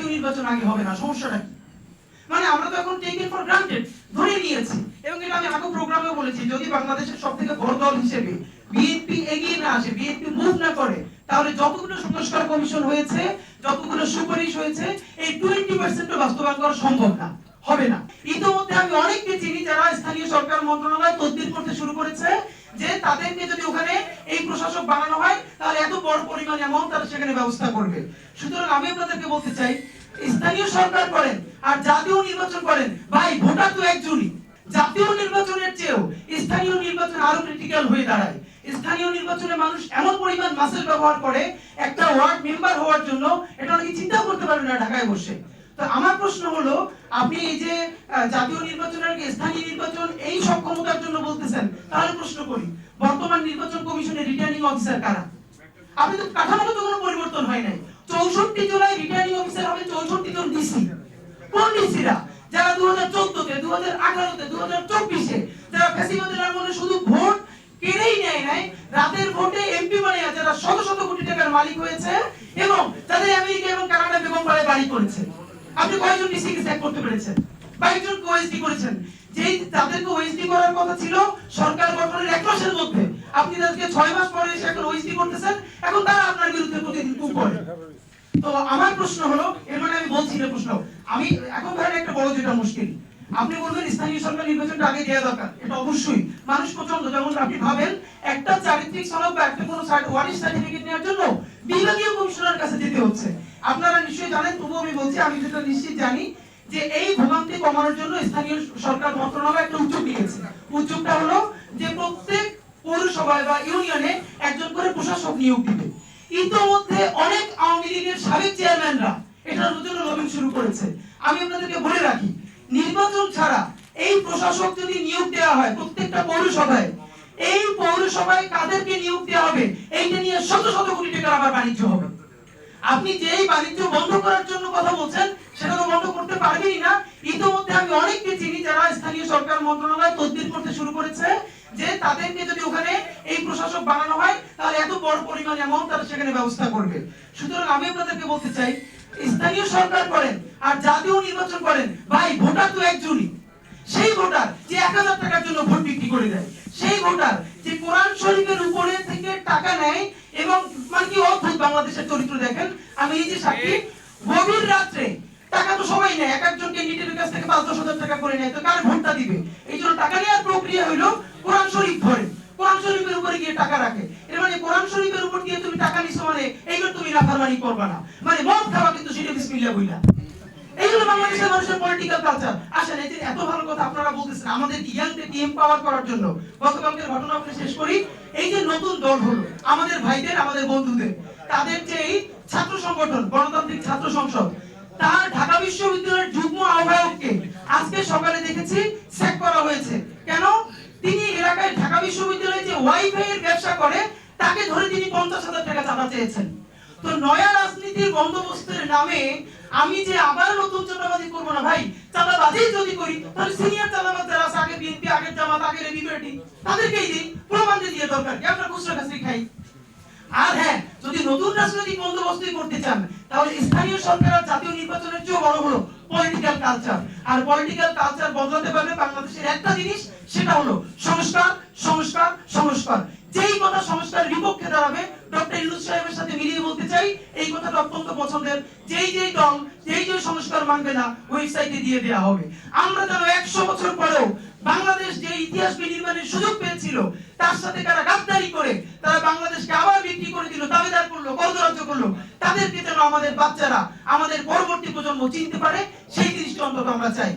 জাতীয় নির্বাচন আগে হবে না, সমস্যাটা কি? মানে আমরা তো এখন টেকেন ফর গ্রান্টেড ধরে নিয়েছি। এবং এটা আমি আগে প্রোগ্রামেও বলেছি, যদি বাংলাদেশের সব থেকে বড় দল হিসেবে বিএনপি এগিয়ে না আসে বিএনপি মুভ না করে, তাহলে যতগুলো সংস্কার কমিশন হয়েছে, যতগুলো সুপারিশ হয়েছে, এই টোয়েন্টি পার্সেন্ট বাস্তবায়ন করা সম্ভব না, হবে না। ইতিমধ্যে আমি অনেককে চিনি যারা স্থানীয় সরকার মন্ত্রণালয় তদবির করতে শুরু করেছে, যে তাদেরকে যদি ওখানে বানানো হয়, তাহলে এত বড় পরিমাণ অ্যামাউন্ট তারা সেখানে ব্যবস্থা করবে। সুতরাং আমি আপনাদেরকে বলতে চাই, স্থানীয় সরকার করেন আর জাতীয় নির্বাচন করেন, ভাই, ভোটার তো একজনই। জাতীয় নির্বাচনের চেয়েও স্থানীয় নির্বাচন আরও ক্রিটিক্যাল হয়ে দাঁড়ায়। স্থানীয় নির্বাচনে মানুষ এমন পরিমাণ মাসেল ব্যবহার করে, একটা ওয়ার্ড মেম্বার হওয়ার জন্য, এটা অনেকে চিন্তা করতে পারবে না ঢাকায় বসে। তো আমার প্রশ্ন হলো, আপনি এই যে জাতীয় নির্বাচনের আগে স্থানীয় নির্বাচন এই সক্ষমতার জন্য বলতেছেন, তাহলে প্রশ্ন করি, বর্তমান নির্বাচন কমিশনের রিটার্নিং অফিসার কারা? আপনি তো কাঠামোগত কোনো পরিবর্তন হয় নাই। চৌষট্টি জুলাই রিটার্নিং অফিসার হবে চৌষট্টি জন ডিসি কোন ডিসিরা যারা দু হাজার চোদ্দতে দু হাজার আঠারোতে দু হাজার চব্বিশে, যারা ফেসিবাদের আমলে শুধু ভোট কেড়েই নেয় নাই, রাতের ভোটে এমপি বানিয়ে যারা শত শত কোটি টাকার মালিক হয়েছে এবং তাদের আমেরিকা এবং কানাডা বেগম বাড়ি করেছে। আপনি কয়জন ডিসি কে চেক করতে পেরেছেন। বাইশজন ওএসডি করেছেন। যেই তাদেরকে ওএসডি করার কথা ছিল, সরকার গঠনের এক মাসের মধ্যে আপনি তাদেরকে ছয় মাস পরে এসে এখন ওএসডি করতেছেন, এখন তারা আপনার বিরুদ্ধে প্রতিদিন টুক করে। তো আমার প্রশ্ন হলো, এর মানে আমি বলছি না প্রশ্ন, আমি এখন ধরেন একটা বড় যেটা মুশকিল, আপনি বলবেন স্থানীয় সরকার নির্বাচনটা আগে দেওয়া দরকার, এটা অবশ্যই। মানুষ পছন্দ যেমন আপনি ভাবেন, একটা চারিত্রিক সনদ বা একটা কোনো ওয়ারিশ সার্টিফিকেট নেওয়ার জন্য বিভাগীয় কমিশনার কাছে যেতে হচ্ছে। আপনারা নিশ্চয়ই জানেন, তবুও আমি বলছি, আমি যেটা নিশ্চিত জানি যে এই ভোগান্তি কমানোর জন্য স্থানীয় সরকার মন্ত্রণালয় একটা উদ্যোগ নিয়েছে। উদ্যোগটা হলো যে প্রত্যেক পৌরসভায় বা ইউনিয়নে একজন করে প্রশাসক নিয়োগ দিবে। ইতোমধ্যে অনেক আওয়ামী লীগের সাবেক চেয়ারম্যানরা এটার জন্য লবিং শুরু করেছে। আমি আপনাদেরকে বলে রাখি, নির্বাচন ছাড়া এই প্রশাসক যদি নিয়োগ দেওয়া হয় প্রত্যেকটা পৌরসভায়, এই পৌরসভায় কাদেরকে নিয়োগ দেওয়া হবে, এইটা নিয়ে শত শত কোটি টাকার আবার বাণিজ্য হবে। আপনি যেই বাণিজ্য বন্ধ করার জন্য কথা বলছেন, সেটা তো বন্ধ করতে পারবেনই না। ইতিমধ্যে আমি অনেককে চিনি যারা স্থানীয় সরকার মন্ত্রণালয় তদবির করতে শুরু করেছে, যে তাদেরকে যদি ওখানে এই প্রশাসক বানানো হয়, তাহলে এত বড় পরিমাণ অ্যামাউন্ট তারা সেখানে ব্যবস্থা করবে। সুতরাং আমি আপনাদেরকে বলতে চাই, স্থানীয় সরকার করেন আর জাতীয় নির্বাচন করেন, ভাই, ভোটার তো একজনই। সেই ভোটার যে এক হাজার টাকার জন্য ভোট বিক্রি করে দেয়, সেই ভোটার যে কোরআন শরীফের উপরে থেকে টাকা নেয় এবং বাংলাদেশের চরিত্র দেখেন, আমি এই যে সাক্ষী, গভীর রাত্রে, টাকা তো সবাই নেয়, এক একজন ক্যান্ডিডেটের কাছ থেকে পাঁচ দশ হাজার টাকা করে নেয়, তো কার ভোটটা দিবে? এই জন্য টাকা নেওয়ার প্রক্রিয়া হইল কোরআন শরীফ ধরে। কোরআন শরীফের উপরে গিয়ে টাকা রাখে। এর মানে কোরআন শরীফের উপর দিয়ে তুমি টাকা নিছো মানে এইবার তুমি না। মানে মদ খাওয়া কিন্তু সেটা বইলা। বাংলাদেশের মানুষের পলিটিক্যাল কালচার এই এত ভালো কথা আপনারা বলতেছেন, আমাদের করার জন্য। ঘটনা শেষ করি। এই যে নতুন দল হলো, আমাদের ভাইদের, আমাদের বন্ধুদের। তাদের যে ছাত্র সংগঠন, গণতান্ত্রিক ছাত্র সংসদ, তার ঢাকা বিশ্ববিদ্যালয়ের যুগ্ম আহ্বায়ককে আজকে সকালে দেখেছি স্যাক করা হয়েছে। কেন? তিনি এলাকায় ঢাকা বিশ্ববিদ্যালয়ে যে ওয়াইফাই এর ব্যবসা করে, তাকে ধরে তিনি পঞ্চাশ হাজার টাকা চাঁদা চেয়েছেন। তো নয়া রাজনীতির বন্দোবস্তের নামে আমি যে আবার নতুন চাঁদাবাজি করব না ভাই, চাঁদাবাজি যদি করি, তাহলে সিনিয়র চাঁদাবাজ যারা আছে, আগে বিএনপি আগের জামাত, আগের এবি তাদেরকেই দিই, প্রমাণ দিয়ে দরকার কি? আমরা খুচরা খাসি খাই। আর হ্যাঁ যদি নতুন রাজনৈতিক বন্দোবস্তই করতে চান, তাহলে স্থানীয় সরকার আর জাতীয় নির্বাচনের চেয়েও বড় হলো পলিটিক্যাল কালচার আর পলিটিক্যাল কালচার বদলাতে পারবে বাংলাদেশের একটা জিনিস, সেটা হলো সংস্কার সংস্কার সংস্কার। যেই কথা সংস্কারের বিপক্ষে দাঁড়াবে, ডক্টর ইউনুস সাহেবের সাথে মিলিয়ে বলতে চাই, এই কথাটা অত্যন্ত পছন্দের। যেই যেই দল, যেই যেই সংস্কার মানবে না ওয়েবসাইটে দিয়ে দেওয়া হবে। আমরা যেন একশো বছর পরেও বাংলাদেশ যে ইতিহাস বিনির্মাণের সুযোগ পেয়েছিল, তার সাথে তারা গাদ্দারি করে, তারা বাংলাদেশকে আবার বিক্রি করে দিল, দাবিদার করল কর্তরাজ্য করল। তাদেরকে যেন আমাদের বাচ্চারা আমাদের পরবর্তী প্রজন্ম চিনতে পারে, সেই জিনিসটা অন্তত আমরা চাই।